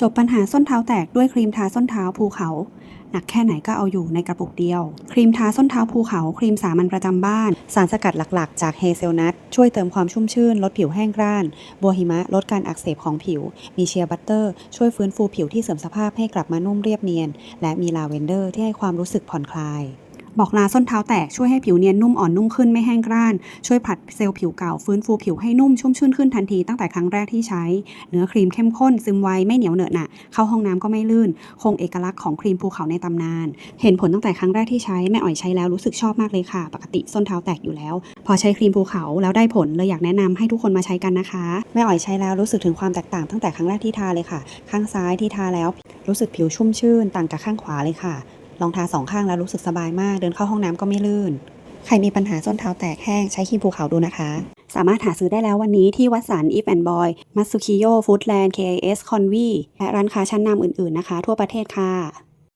จบปัญหาส้นเท้าแตกด้วยครีมทาส้นเท้าภูเขา หนักแค่ไหนก็เอาอยู่ในกระปุกเดียว ครีมทาส้นเท้าภูเขาครีมสามัญประจำบ้าน สารสกัดหลักๆ จากเฮเซลนัทช่วยเติมความชุ่มชื่น ลดผิวแห้งกร้าน บัวหิมะ ลดการอักเสบของผิว มีเชียร์บัตเตอร์ ช่วยฟื้นฟูผิวที่เสื่อมสภาพให้กลับมานุ่มเรียบเนียน และมีลาเวนเดอร์ที่ให้ความรู้สึกผ่อนคลาย บอกลาส้นเท้าแตกช่วยให้ผิวเนียนนุ่มอ่อนนุ่มขึ้นไม่แห้งกร้าน ช่วยผลัดเซลล์ผิวเก่าฟื้นฟูผิวให้นุ่มชุ่มชื่นขึ้นทันทีตั้งแต่ครั้งแรกที่ใช้ เนื้อครีมเข้มข้น ซึมไวไม่เหนียวเหนอะหนะเข้าห้องน้ำก็ไม่ลื่น คงเอกลักษณ์ของครีมภูเขาในตำนาน เห็นผลตั้งแต่ครั้งแรกที่ใช้แม่อ๋อยใช้แล้วรู้สึกชอบมากเลยค่ะ ปกติส้นเท้าแตกอยู่แล้ว พอใช้ครีมภูเขาแล้วได้ผลเลยอยากแนะนำให้ทุกคนมาใช้กันนะคะแม่อ๋อยใช้แล้วรู้สึกถึงความแตกต่างตั้งแต่ครั้งแรกที่ทาเลยค่ะ ข้างซ้ายที่ทาแล้วรู้สึกผิวชุ่มชื่น ต่างจากข้างขวาเลยค่ะ ลองทาสองข้างแล้วรู้สึกสบายมาก เดินเข้าห้องน้ำก็ไม่ลื่น ใครมีปัญหาส้นเท้าแตกแห้งใช้ครีมภูเขาดูนะคะ สามารถหาซื้อได้แล้ววันนี้ที่วัดสัน If and Boy มัตสุคิโยฟู้ดแลนด์ KIS คอนวีและร้านค้าชั้นนำอื่นๆนะคะ ทั่วประเทศค่ะ